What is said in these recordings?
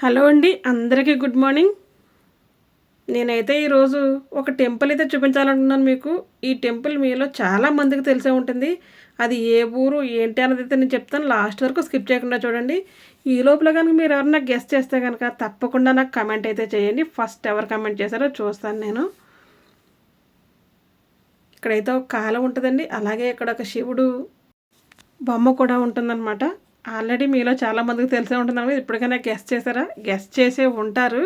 Hello అండి అందరికీ good morning. నేనైతే ఈరోజు ఒక టెంపుల్ అయితే చూపించాలనుకున్నాను మీకు. ఈ టెంపుల్ మీలో చాలా మందికి తెలిసే ఉంటుంది. అది ఏ ఊరు ఏంటి అన్నది అయితే నేను చెప్తాను. లాస్ట్ వరకు స్కిప్ చేయకుండా చూడండి. ఈ లోపల కనుక మీరు ఎవరన్నా గెస్ట్ చేస్తే కనుక తప్పకుండా నాకు కమెంట్ అయితే చేయండి. ఫస్ట్ ఎవరు కమెంట్ చేశారో చూస్తాను నేను. ఇక్కడైతే ఒక కాలం ఉంటుందండి. అలాగే ఇక్కడ ఒక శివుడు బొమ్మ కూడా ఉంటుందన్నమాట. ఆల్రెడీ మీలో చాలామందికి తెలిసే ఉంటుంది ఇప్పటికైనా గెస్ట్ చేశారా? గెస్ట్ చేసే ఉంటారు.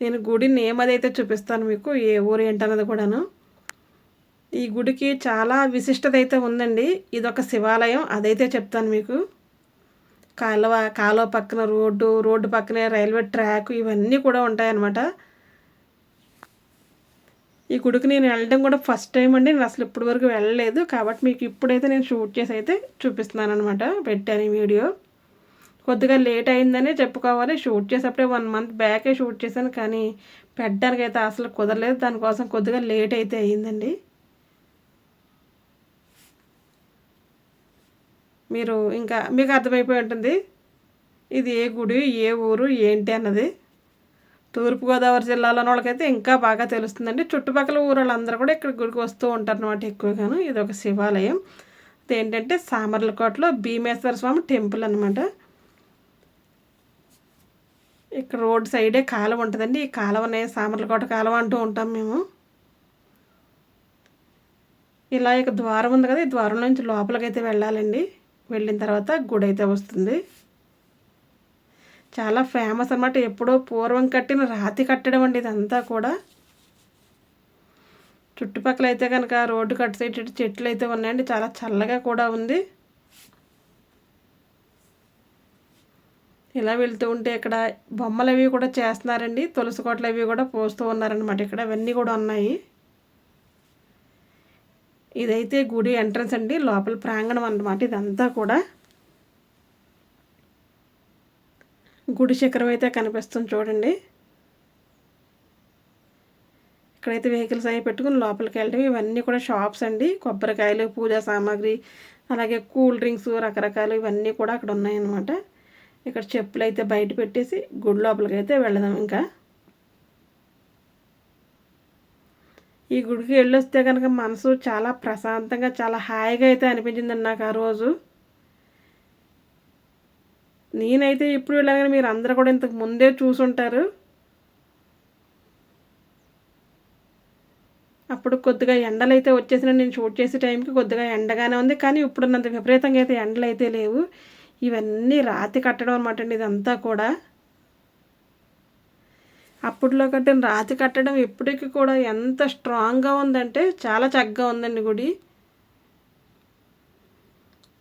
నేను గుడి నేమ్ అదైతే చూపిస్తాను మీకు. ఏ ఊరు ఏంటన్నది కూడాను. ఈ గుడికి చాలా విశిష్టత అయితే ఉందండి. ఇదొక శివాలయం. అదైతే చెప్తాను మీకు. కాలువ కాలువ పక్కన రోడ్డు రోడ్డు పక్కనే రైల్వే ట్రాక్ ఇవన్నీ కూడా ఉంటాయన్నమాట. ఈ గుడికి నేను వెళ్ళడం కూడా ఫస్ట్ టైం అండి. నేను అసలు ఇప్పటి వరకు వెళ్ళలేదు. కాబట్టి మీకు ఇప్పుడైతే నేను షూట్ చేసి అయితే చూపిస్తున్నాను అనమాట పెట్టాను ఈ వీడియో. కొద్దిగా లేట్ అయిందనే చెప్పుకోవాలి. షూట్ చేసేప్పుడే వన్ మంత్ బ్యాకే షూట్ చేశాను. కానీ పెట్టడానికి అయితే అసలు కుదరలేదు. దానికోసం కొద్దిగా లేట్ అయితే అయ్యిందండి. మీరు ఇంకా మీకు అర్థమైపోయి ఉంటుంది. ఇది ఏ గుడి ఏ ఊరు ఏంటి అన్నది. తూర్పుగోదావరి జిల్లాలోని వాళ్ళకైతే ఇంకా బాగా తెలుస్తుందండి. చుట్టుపక్కల ఊళ్ళందరూ కూడా ఇక్కడ గుడికి వస్తూ ఉంటారు అనమాట ఎక్కువగాను. ఇది ఒక శివాలయం. ఏంటంటే సామర్లకోటలో భీమేశ్వర స్వామి టెంపుల్ అనమాట ఇక్కడ రోడ్ సైడే కాలువ ఉంటుందండి. ఈ కాలువనే సామర్లకోట కాలువ అంటూ ఉంటాం మేము. ఇలా ఇక ద్వారం ఉంది కదా. ఈ ద్వారం నుంచి లోపలికైతే వెళ్ళాలండి. వెళ్ళిన తర్వాత గుడి అయితే వస్తుంది. చాలా ఫేమస్ అనమాట ఎప్పుడో పూర్వం కట్టిన రాతి కట్టడం అండి ఇదంతా కూడా. చుట్టుపక్కల అయితే కనుక రోడ్డు కట్ సైడ్ చెట్లు అయితే ఉన్నాయండి. చాలా చల్లగా కూడా ఉంది. ఇలా వెళ్తూ ఉంటే ఇక్కడ బొమ్మలు అవి కూడా చేస్తున్నారండి. తులసి కోటలు అవి కూడా పోస్తూ ఉన్నారనమాట ఇక్కడ అవన్నీ కూడా ఉన్నాయి. ఇదైతే గుడి ఎంట్రన్స్ అండి. లోపల ప్రాంగణం అనమాట ఇదంతా కూడా. గుడి శిఖరం అయితే కనిపిస్తుంది చూడండి. ఇక్కడైతే వెహికల్స్ అవి పెట్టుకుని లోపలికి వెళ్ళడం ఇవన్నీ కూడా షాప్స్ అండి. కొబ్బరికాయలు పూజా సామాగ్రి అలాగే కూల్ డ్రింక్స్ రకరకాలు ఇవన్నీ కూడా అక్కడ ఉన్నాయన్నమాట. ఇక్కడ చెప్పులు అయితే బయట పెట్టేసి గుడి లోపలికి అయితే వెళదాం ఇంకా. ఈ గుడికి వెళ్ళొస్తే కనుక మనసు చాలా ప్రశాంతంగా చాలా హాయిగా అయితే అనిపించిందండి నాకు ఆ రోజు. నేనైతే ఇప్పుడు వెళ్ళాను మీరు అందరూ కూడా ఇంతకు ముందే చూసుంటారు. అప్పుడు కొద్దిగా ఎండలు అయితే వచ్చేసిన నేను షూట్ చేసే టైంకి కొద్దిగా ఎండగానే ఉంది కానీ ఇప్పుడున్నంత విపరీతంగా అయితే ఎండలు అయితే లేవు. ఇవన్నీ రాతి కట్టడం అనమాట అండి ఇదంతా కూడా. అప్పట్లో కట్టిన రాతి కట్టడం ఇప్పటికీ కూడా ఎంత స్ట్రాంగ్గా ఉందంటే చాలా చక్కగా ఉందండి గుడి.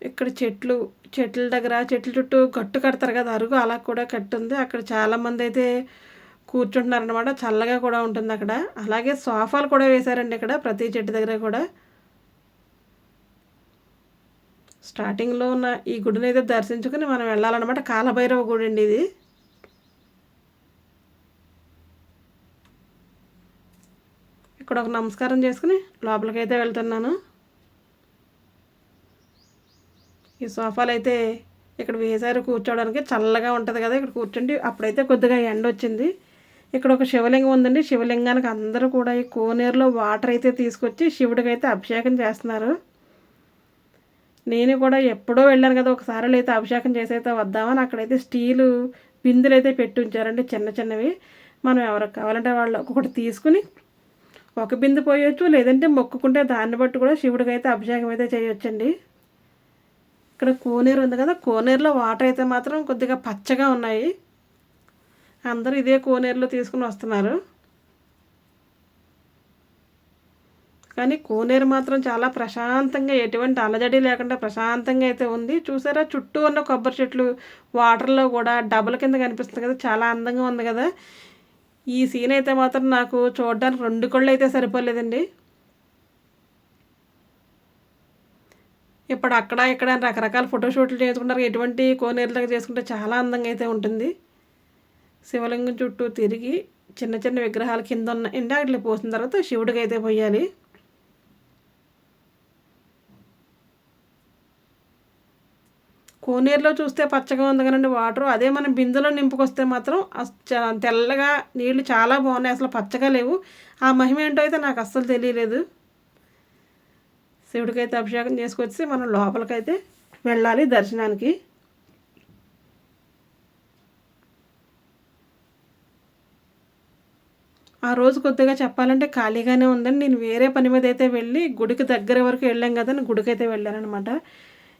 ఇక్కడ చెట్లు చెట్ల దగ్గర చెట్ల చుట్టూ గట్టు కడతారు కదా అరుగు అలా కూడా కట్టుంది. అక్కడ చాలామంది అయితే కూర్చుంటున్నారనమాట చల్లగా కూడా ఉంటుంది అక్కడ. అలాగే సోఫాలు కూడా వేశారండి ఇక్కడ ప్రతి చెట్టు దగ్గర కూడా. స్టార్టింగ్లో ఉన్న ఈ గుడిని అయితే దర్శించుకుని మనం వెళ్ళాలన్నమాట. కాలభైరవ గుడి అండి ఇది. ఇక్కడ ఒక నమస్కారం చేసుకుని లోపలికైతే వెళ్తున్నాను. ఈ సోఫాలు అయితే ఇక్కడ వేసారు కూర్చోవడానికి. చల్లగా ఉంటుంది కదా ఇక్కడ కూర్చోండి అప్పుడైతే కొద్దిగా ఎండ వచ్చింది. ఇక్కడ ఒక శివలింగం ఉందండి. శివలింగానికి అందరూ కూడా ఈ కోనేరులో వాటర్ అయితే తీసుకొచ్చి శివుడికి అయితే అభిషేకం చేస్తున్నారు. నేను కూడా ఎప్పుడో వెళ్ళాను కదా ఒకసారి అయితే అభిషేకం చేసి అయితే వద్దామని అక్కడైతే స్టీలు బిందులు అయితే పెట్టి ఉంచారండి చిన్న చిన్నవి. మనం ఎవరికి కావాలంటే వాళ్ళు ఒక్కొక్కటి తీసుకుని ఒక బిందు పోయొచ్చు లేదంటే మొక్కుకుంటే దాన్ని బట్టి కూడా శివుడికి అయితే అభిషేకం అయితే చేయొచ్చండి. ఇక్కడ కోనేరు ఉంది కదా కోనేరులో వాటర్ అయితే మాత్రం కొద్దిగా పచ్చగా ఉన్నాయి. అందరూ ఇదే కోనేరులో తీసుకుని వస్తున్నారు. కానీ కోనేరు మాత్రం చాలా ప్రశాంతంగా ఎటువంటి అలజడి లేకుండా ప్రశాంతంగా అయితే ఉంది. చూసారా చుట్టూ ఉన్న కొబ్బరి చెట్లు వాటర్లో కూడా డబల్ కింద కనిపిస్తుంది కదా చాలా అందంగా ఉంది కదా. ఈ సీన్ అయితే మాత్రం నాకు చూడడానికి రెండు కళ్ళు అయితే సరిపోలేదండి. ఇప్పుడు అక్కడ ఇక్కడ రకరకాల ఫోటోషూట్లు చేసుకుంటారు. ఎటువంటి కోనేరులకు చేసుకుంటే చాలా అందంగా అయితే ఉంటుంది. శివలింగం చుట్టూ తిరిగి చిన్న చిన్న విగ్రహాలు కింద ఉన్న ఎండాగట్లు పోసిన తర్వాత శివుడికి అయితే పోయాలి. కోనేరులో చూస్తే పచ్చగా ఉంది కదండి వాటర్. అదే మనం బిందులో నింపుకొస్తే మాత్రం తెల్లగా నీళ్ళు చాలా బాగున్నాయి. అసలు పచ్చగా లేవు. ఆ మహిమ ఏంటో అయితే నాకు అస్సలు తెలియలేదు. శివుడికైతే అభిషేకం చేసుకొచ్చి మనం లోపలికైతే వెళ్ళాలి దర్శనానికి. ఆ రోజు కొద్దిగా చెప్పాలంటే ఖాళీగానే ఉందండి నేను వేరే పని మీద అయితే వెళ్ళి గుడికి దగ్గర వరకు వెళ్ళాం కదా గుడికి అయితే వెళ్ళానమాట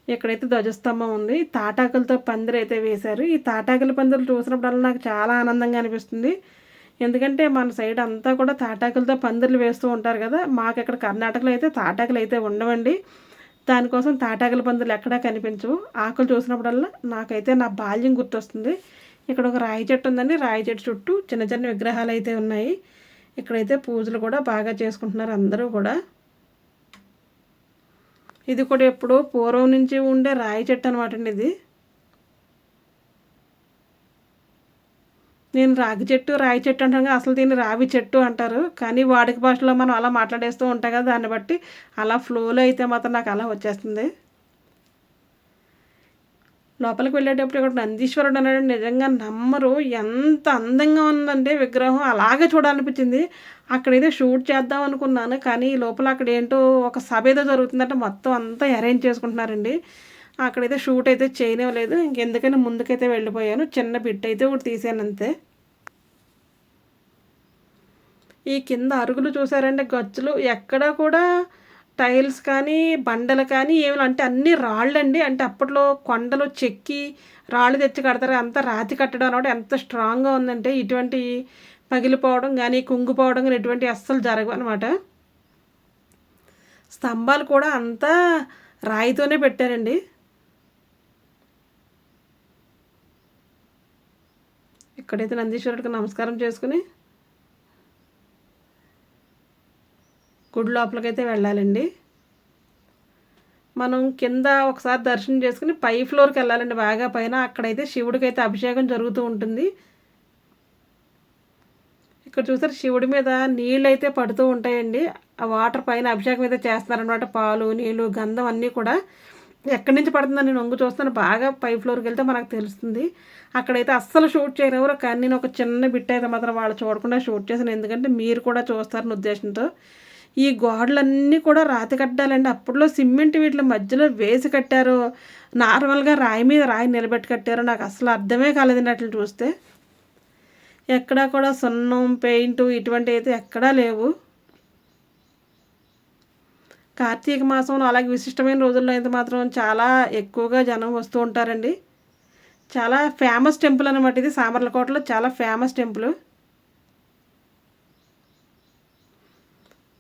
ఇక్కడైతే ధ్వజస్తంభం ఉంది తాటాకులతో పందిరి అయితే వేశారు. ఈ తాటాకుల పందిరి చూసినప్పుడల్లా నాకు చాలా ఆనందంగా అనిపిస్తుంది. ఎందుకంటే మన సైడ్ అంతా కూడా తాటాకులతో పందిర్లు వేస్తూ ఉంటారు కదా మాకు ఇక్కడ కర్ణాటకలో అయితే తాటాకులు అయితే ఉండవండి. దానికోసం తాటాకుల పందిర్లు ఎక్కడా కనిపించవు. ఆకులు చూసినప్పుడల్లా నాకైతే నా బాల్యం గుర్తొస్తుంది. ఇక్కడ ఒక రాయి చెట్టు ఉందండి. రాయి చెట్టు చుట్టూ చిన్న చిన్న విగ్రహాలు అయితే ఉన్నాయి. ఇక్కడైతే పూజలు కూడా బాగా చేసుకుంటున్నారు అందరూ కూడా. ఇది కూడా ఎప్పుడో పూర్వం నుంచి ఉండే రాయి చెట్టు అనమాట అండి ఇది. నేను రాగి చెట్టు రాయి చెట్టు అంటాను అసలు దీన్ని రావి చెట్టు అంటారు. కానీ వాడిక భాషలో మనం అలా మాట్లాడేస్తూ ఉంటాం కదా దాన్ని బట్టి అలా ఫ్లోలో అయితే మాత్రం నాకు అలా వచ్చేస్తుంది. లోపలికి వెళ్ళేటప్పుడు ఇక్కడ నందీశ్వరుడు అనేది నిజంగా నమ్మరు. ఎంత అందంగా ఉందంటే విగ్రహం అలాగే చూడాలనిపించింది. అక్కడైతే షూట్ చేద్దాం అనుకున్నాను. కానీ లోపల అక్కడ ఏంటో ఒక సభ ఏదో జరుగుతుందంటే మొత్తం అంతా అరేంజ్ చేసుకుంటున్నారండి. అక్కడైతే షూట్ అయితే చేయనివ్వలేదు. ఇంకెందుకైనా ముందుకైతే వెళ్ళిపోయాను. చిన్న బిట్ అయితే ఒకటి తీసాను అంతే. ఈ కింద అరుగులు చూసారంటే గచ్చులు. ఎక్కడ కూడా టైల్స్ కానీ బండలు కానీ ఏమి అంటే అన్ని రాళ్ళండి. అంటే అప్పట్లో కొండలు చెక్కి రాళ్ళు తెచ్చి కడతారు. అంత రాతి కట్టడం అనమాట ఎంత స్ట్రాంగ్గా ఉందంటే ఇటువంటి పగిలిపోవడం కానీ కుంగిపోవడం కానీ ఇటువంటి అస్సలు జరగవు అనమాట స్తంభాలు కూడా అంతా రాయితోనే పెట్టారండి. ఇక్కడైతే నందీశ్వరుడికి నమస్కారం చేసుకుని గుడి లోపలికైతే వెళ్ళాలండి. మనం కింద ఒకసారి దర్శనం చేసుకుని పై ఫ్లోర్కి వెళ్ళాలండి బాగా పైన. అక్కడైతే శివుడికి అయితే అభిషేకం జరుగుతూ ఉంటుంది. ఇక్కడ చూసారు శివుడి మీద నీళ్ళు అయితే పడుతూ ఉంటాయండి. ఆ వాటర్ పైన అభిషేకం అయితే చేస్తున్నారనమాట పాలు నీళ్ళు గంధం అన్నీ కూడా. ఎక్కడి నుంచి పడుతుందని నేను వంగు చూస్తాను. బాగా పై ఫ్లోర్కి వెళ్తే మనకు తెలుస్తుంది. అక్కడైతే అస్సలు షూట్ చేయనివ్వరు కానీ నేను ఒక చిన్న బిట్ అయితే మాత్రం వాళ్ళు చూడకుండా షూట్ చేశాను. ఎందుకంటే మీరు కూడా చూస్తారని ఉద్దేశంతో. ఈ గోడలన్నీ కూడా రాతి కట్టాలండి. అప్పట్లో సిమెంట్ వీటి మధ్యలో వేసి కట్టారు. నార్మల్గా రాయి మీద రాయి నిలబెట్టి కట్టారు. నాకు అసలు అర్థమే కాలేదండి అట్లా చూస్తే. ఎక్కడా కూడా సున్నం పెయింట్ ఇటువంటి అయితే ఎక్కడా లేవు. కార్తీక మాసంలో అలాగే విశిష్టమైన రోజుల్లో అయితే మాత్రం చాలా ఎక్కువగా జనం వస్తూ ఉంటారండి. చాలా ఫేమస్ టెంపుల్ అనమాట ఇది. సామర్లకోటలో చాలా ఫేమస్ టెంపుల్.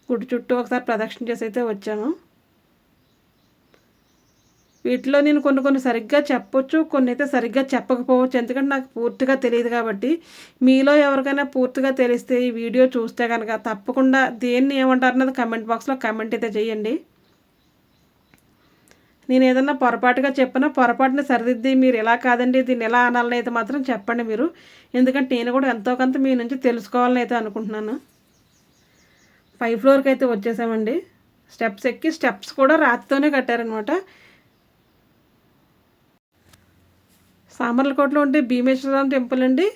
గుడి చుట్టూ ఒకసారి ప్రదక్షిణ చేసి అయితే వచ్చాము. వీటిలో నేను కొన్ని కొన్ని సరిగ్గా చెప్పొచ్చు కొన్ని అయితే సరిగ్గా చెప్పకపోవచ్చు. ఎందుకంటే నాకు పూర్తిగా తెలియదు కాబట్టి. మీలో ఎవరికైనా పూర్తిగా తెలిస్తే ఈ వీడియో చూస్తే కనుక తప్పకుండా దేన్ని ఏమంటారు అన్నది కమెంట్ బాక్స్లో కమెంట్ అయితే చేయండి. నేను ఏదన్నా పొరపాటుగా చెప్పినా పొరపాటుని సరిదిద్ది మీరు ఎలా కాదండి దీన్ని ఎలా అనాలని అయితే మాత్రం చెప్పండి మీరు. ఎందుకంటే నేను కూడా ఎంతో కొంత మీ నుంచి తెలుసుకోవాలని అయితే అనుకుంటున్నాను. ఫైవ్ ఫ్లోర్కి అయితే వచ్చేసామండి. స్టెప్స్ ఎక్కి స్టెప్స్ కూడా రాతితోనే కట్టారనమాట సామర్లకోటలో ఉంటే భీమేశ్వరరామ టెంపుల్ అండి.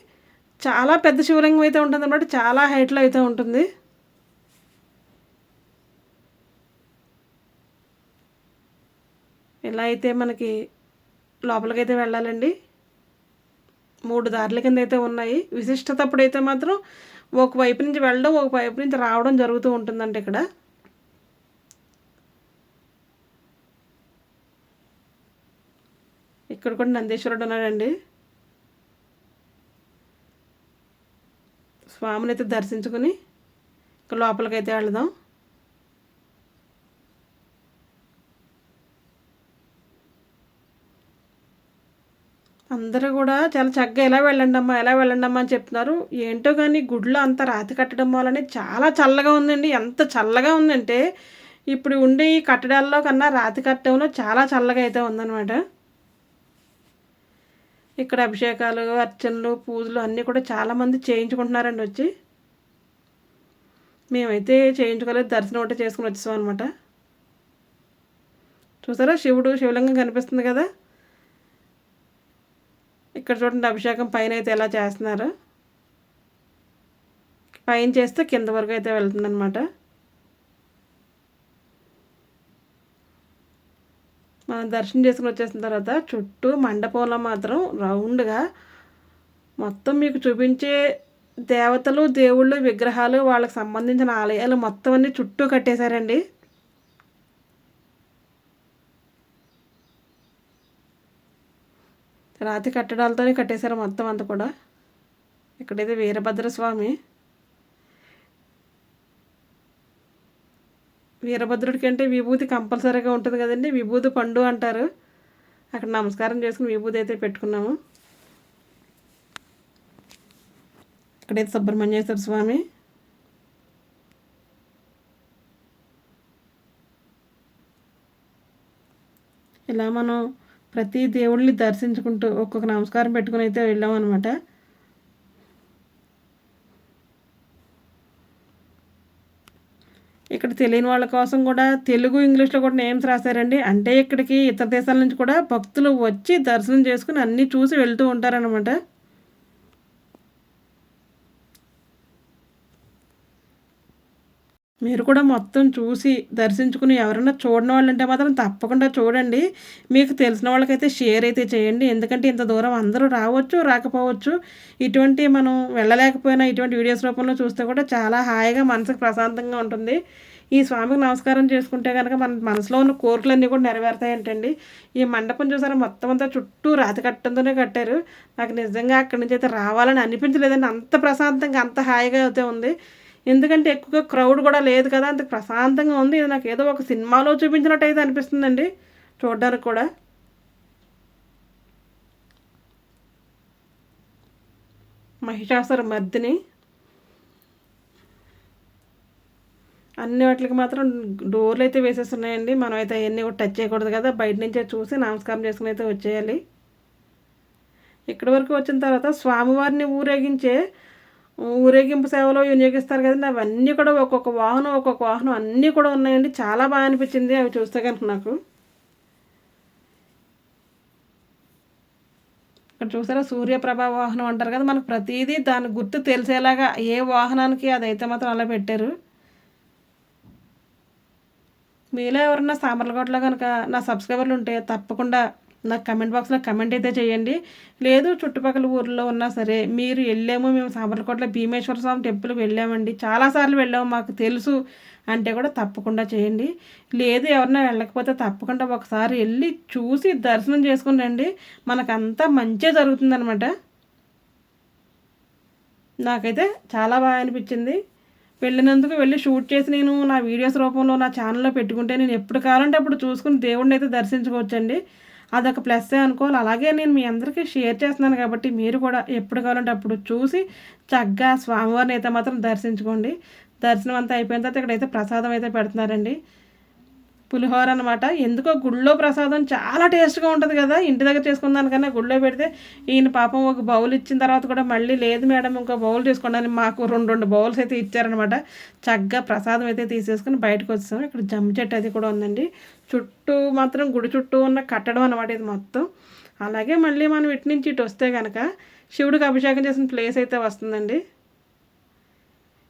చాలా పెద్ద శివలింగం అయితే ఉంటుంది అనమాట చాలా హైట్లో అయితే ఉంటుంది. ఇలా అయితే మనకి లోపలికైతే వెళ్ళాలండి. మూడు దారుల కింద అయితే ఉన్నాయి. విశిష్టత అప్పుడైతే మాత్రం ఒక వైపు నుంచి వెళ్ళడం ఒక వైపు నుంచి రావడం జరుగుతూ ఉంటుందండి ఇక్కడ. ఇక్కడ కూడా నందీశ్వరుడు ఉన్నాడండి. స్వామిని అయితే దర్శించుకుని ఇక్కడ లోపలికైతే వెళదాం. అందరూ కూడా చాలా చక్కగా ఎలా వెళ్ళండి అమ్మా ఎలా వెళ్ళండి అమ్మా అని చెప్తున్నారు. ఏంటో కానీ గుడిలో అంత రాతి కట్టడం వల్లనే చాలా చల్లగా ఉందండి. ఎంత చల్లగా ఉందంటే ఇప్పుడు ఉండే ఈ కట్టడాల్లో కన్నా రాతి కట్టడంలో చాలా చల్లగా అయితే ఉందన్నమాట. ఇక్కడ అభిషేకాలు అర్చనలు పూజలు అన్నీ కూడా చాలామంది చేయించుకుంటున్నారండి వచ్చి. మేమైతే చేయించుకోలేదు దర్శనం ఒకటి చేసుకుని వచ్చేసాం అనమాట చూసారా? శివుడు శివలింగం కనిపిస్తుంది కదా? ఇక్కడ చూడండి అభిషేకం పైన అయితే ఎలా చేస్తున్నారు. పైన చేస్తే కింద వరకు అయితే వెళ్తుందనమాట మనం దర్శనం చేసుకుని వచ్చేసిన తర్వాత చుట్టూ మండపంలో మాత్రం రౌండ్గా మొత్తం మీకు చూపించే దేవతలు దేవుళ్ళు విగ్రహాలు వాళ్ళకి సంబంధించిన ఆలయాలు మొత్తం అన్ని చుట్టూ కట్టేశారండి. రాతి కట్టడాలతోనే కట్టేశారు మొత్తం అంతా కూడా. ఇక్కడైతే వీరభద్ర వీరభద్రుడికి అంటే విభూతి కంపల్సరీగా ఉంటుంది కదండి. విభూతి పండు అంటారు. అక్కడ నమస్కారం చేసుకుని విభూతి అయితే పెట్టుకున్నాము. ఇక్కడైతే సుబ్రహ్మణ్యేశ్వర స్వామి. ఇలా మనం ప్రతి దేవుడిని దర్శించుకుంటూ ఒక్కొక్క నమస్కారం పెట్టుకుని అయితే వెళ్ళామన్నమాట. ఇక్కడ తెలియని వాళ్ళ కోసం కూడా తెలుగు ఇంగ్లీష్లో కూడా నేమ్స్ రాశారండి. అంటే ఇక్కడికి ఇతర దేశాల నుంచి కూడా భక్తులు వచ్చి దర్శనం చేసుకుని అన్నీ చూసి వెళ్తూ ఉంటారనమాట మీరు కూడా మొత్తం చూసి దర్శించుకుని ఎవరైనా చూడని వాళ్ళంటే మాత్రం తప్పకుండా చూడండి. మీకు తెలిసిన వాళ్ళకైతే షేర్ అయితే చేయండి. ఎందుకంటే ఇంత దూరం అందరూ రావచ్చు రాకపోవచ్చు. ఇటువంటి మనం వెళ్ళలేకపోయినా ఇటువంటి వీడియోస్ రూపంలో చూస్తే కూడా చాలా హాయిగా మనసుకు ప్రశాంతంగా ఉంటుంది. ఈ స్వామికి నమస్కారం చేసుకుంటే కనుక మన మనసులో ఉన్న కోరికలన్నీ కూడా నెరవేరుతాయంటండి. ఈ మండపం చూసారా? మొత్తం అంతా చుట్టూ రాతి కట్టంతోనే కట్టారు. నాకు నిజంగా అక్కడి నుంచి అయితే రావాలని అనిపించలేదండి. అంత ప్రశాంతంగా అంత హాయిగా అయితే ఉంది. ఎందుకంటే ఎక్కువగా క్రౌడ్ కూడా లేదు కదా అంత ప్రశాంతంగా ఉంది. ఇది నాకు ఏదో ఒక సినిమాలో చూపించినట్టు అయితే అనిపిస్తుందండి. చూడడానికి కూడా. మహిషాసుర మర్దిని. అన్ని వాటికి మాత్రం డోర్లు అయితే వేసేస్తున్నాయండి. మనం అయితే అవన్నీ టచ్ చేయకూడదు కదా. బయట నుంచే చూసి నమస్కారం చేసుకుని అయితే వచ్చేయాలి. ఇక్కడి వరకు వచ్చిన తర్వాత స్వామివారిని ఊరేగించే ఊరేగింపు సేవలో వినియోగిస్తారు కదండి. అవన్నీ కూడా ఒక్కొక్క వాహనం ఒక్కొక్క వాహనం అన్నీ కూడా ఉన్నాయండి. చాలా బాగా అనిపించింది అవి చూస్తే కనుక నాకు. ఇక్కడ చూసారా? సూర్యప్రభ వాహనం అంటారు కదా మనకు ప్రతిదీ దాని గుర్తు తెలిసేలాగా ఏ వాహనానికి అదైతే మాత్రం అలా పెట్టారు. మీలో ఎవరన్నా సామర్లకోటలో కనుక నా సబ్స్క్రైబర్లు ఉంటే తప్పకుండా నాకు కమెంట్ బాక్స్లో కమెంట్ అయితే చేయండి. లేదు చుట్టుపక్కల ఊర్లో ఉన్నా సరే మీరు వెళ్ళాము మేము సామర్లకోటలో భీమేశ్వర స్వామి టెంపుల్కి వెళ్ళామండి. చాలాసార్లు వెళ్ళాము మాకు తెలుసు అంటే కూడా తప్పకుండా చేయండి. లేదు ఎవరన్నా వెళ్ళకపోతే తప్పకుండా ఒకసారి వెళ్ళి చూసి దర్శనం చేసుకుని రండి. మనకంతా మంచి జరుగుతుందనమాట నాకైతే చాలా బాగా అనిపించింది. వెళ్ళినందుకు వెళ్ళి షూట్ చేసి నేను నా వీడియోస్ రూపంలో నా ఛానల్లో పెట్టుకుంటే నేను ఎప్పుడు కావాలంటే అప్పుడు చూసుకుని దేవుడిని అయితే దర్శించుకోవచ్చండి. అదొక ప్లస్ అనుకోవాలి. అలాగే నేను మీ అందరికీ షేర్ చేస్తున్నాను కాబట్టి మీరు కూడా ఎప్పుడు కావాలంటే అప్పుడు చూసి చక్కగా స్వామివారిని అయితే మాత్రం దర్శించుకోండి. దర్శనం అంతా అయిపోయిన తర్వాత ఇక్కడైతే ప్రసాదం అయితే పెడుతున్నారండి. పులిహోర అనమాట ఎందుకో గుళ్ళో ప్రసాదం చాలా టేస్ట్గా ఉంటుంది కదా. ఇంటి దగ్గర చేసుకున్న దానికన్నా గుళ్ళో పెడితే ఈయన పాపం ఒక బౌల్ ఇచ్చిన తర్వాత కూడా మళ్ళీ లేదు మేడం ఇంకో బౌల్ తీసుకోండి. మాకు రెండు రెండు బౌల్స్ అయితే ఇచ్చారనమాట చక్కగా ప్రసాదం అయితే తీసేసుకుని బయటకు వచ్చాము ఇక్కడ జమ్మ చెట్టు అది కూడా ఉందండి. చుట్టూ మాత్రం గుడి చుట్టూ ఉన్న కట్టడం అనమాట ఇది మొత్తం. అలాగే మళ్ళీ మనం ఇటు నుంచి ఇటు వస్తే కనుక శివుడికి అభిషేకం చేసిన ప్లేస్ అయితే వస్తుందండి.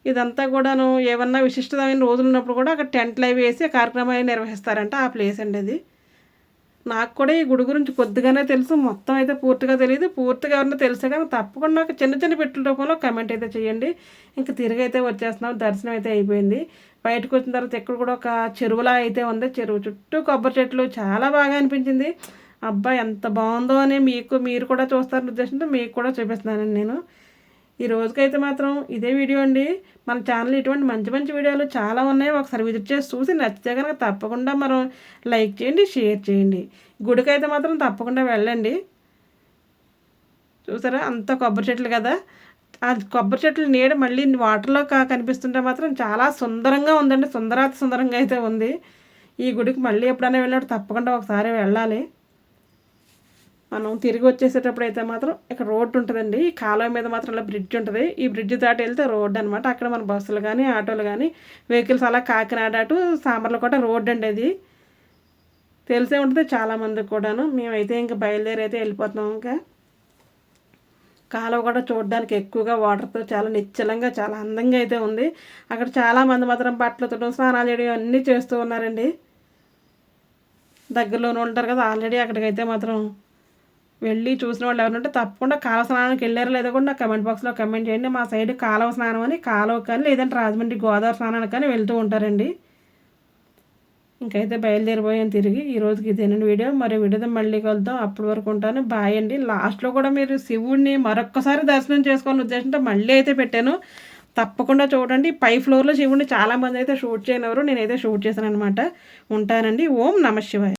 ఇదంతా కూడాను ఏమన్నా విశిష్టమైన రోజులు ఉన్నప్పుడు కూడా అక్కడ టెంట్లు అవి వేసి కార్యక్రమాలు నిర్వహిస్తారంట ఆ ప్లేస్ అండి అది. నాకు కూడా ఈ గుడి గురించి కొద్దిగానే తెలుసు మొత్తం అయితే పూర్తిగా తెలియదు పూర్తిగా ఎవరన్నా తెలిసే కానీ తప్పకుండా ఒక చిన్న చిన్న పెట్టుల రూపంలో కమెంట్ అయితే చేయండి. ఇంకా తిరిగి అయితే వచ్చేస్తున్నాం దర్శనం అయితే అయిపోయింది. బయటకు వచ్చిన తర్వాత ఇక్కడ కూడా ఒక చెరువులా అయితే ఉంది. చెరువు చుట్టూ కొబ్బరి చెట్లు చాలా బాగా అనిపించింది. అబ్బా ఎంత బాగుందో అని మీకు మీరు కూడా చూస్తారని ఉద్దేశంతో మీకు కూడా చూపిస్తున్నానండి నేను. ఈ రోజుకైతే మాత్రం ఇదే వీడియో అండి. మన ఛానల్ ఇటువంటి మంచి మంచి వీడియోలు చాలా ఉన్నాయి. ఒకసారి విజిట్ చేసి చూసి నచ్చితే కనుక తప్పకుండా మనం లైక్ చేయండి షేర్ చేయండి. గుడికైతే మాత్రం తప్పకుండా వెళ్ళండి. చూసారా? అంత కొబ్బరి చెట్లు కదా. ఆ కొబ్బరి చెట్లు నీడ మళ్ళీ వాటర్లో కనిపిస్తుంటే మాత్రం చాలా సుందరంగా ఉందండి. సుందరాతి సుందరంగా అయితే ఉంది. ఈ గుడికి మళ్ళీ ఎప్పుడైనా వెళ్ళినప్పుడు తప్పకుండా ఒకసారి వెళ్ళాలి. మనం తిరిగి వచ్చేసేటప్పుడు అయితే మాత్రం ఇక్కడ రోడ్డు ఉంటుందండి. ఈ కాలువ మీద మాత్రం ఇలా బ్రిడ్జ్ ఉంటుంది. ఈ బ్రిడ్జ్ దాటి వెళ్తే రోడ్డు అనమాట అక్కడ మన బస్సులు కానీ ఆటోలు కానీ వెహికల్స్ అలా కాకినాడ అటు సామర్లకోట రోడ్డు అండి అది. తెలిసే ఉంటుంది చాలామందికి కూడాను. మేమైతే ఇంకా బయలుదేరి అయితే వెళ్ళిపోతున్నాం ఇంకా. కాలువ కూడా చూడడానికి ఎక్కువగా వాటర్తో చాలా నిశ్చలంగా చాలా అందంగా అయితే ఉంది. అక్కడ చాలామంది మాత్రం బట్టలు తుట్టడం స్నానాలు చేయడం అన్నీ చేస్తూ ఉన్నారండి. దగ్గరలోనే ఉంటారు కదా ఆల్రెడీ అక్కడికైతే మాత్రం. వెళ్ళి చూసిన వాళ్ళు ఎవరంటే తప్పకుండా కాలువ స్నానానికి వెళ్ళారు లేదో కూడా నాకు కమెంట్ బాక్స్లో కమెంట్ చేయండి. మా సైడ్ కాలువ స్నానం అని కాలువ కానీ లేదంటే రాజమండ్రి గోదావరి స్నానానికి కానీ వెళ్తూ ఉంటారండి. ఇంకైతే బయలుదేరిపోయాను తిరిగి. ఈ రోజుకి ఇదేనండి వీడియో. మరి వీడియోతో మళ్ళీ కలుద్దాం. అప్పటి వరకు ఉంటాను. బాయ్ అండి. లాస్ట్లో కూడా మీరు శివుడిని మరొక్కసారి దర్శనం చేసుకోవాలని ఉద్దేశంతో మళ్ళీ అయితే పెట్టాను. తప్పకుండా చూడండి. పై ఫ్లోర్లో శివుడిని చాలామంది అయితే షూట్ చేయనివారు నేనైతే షూట్ చేశాను అనమాట ఉంటానండి. ఓం నమ శివాయ.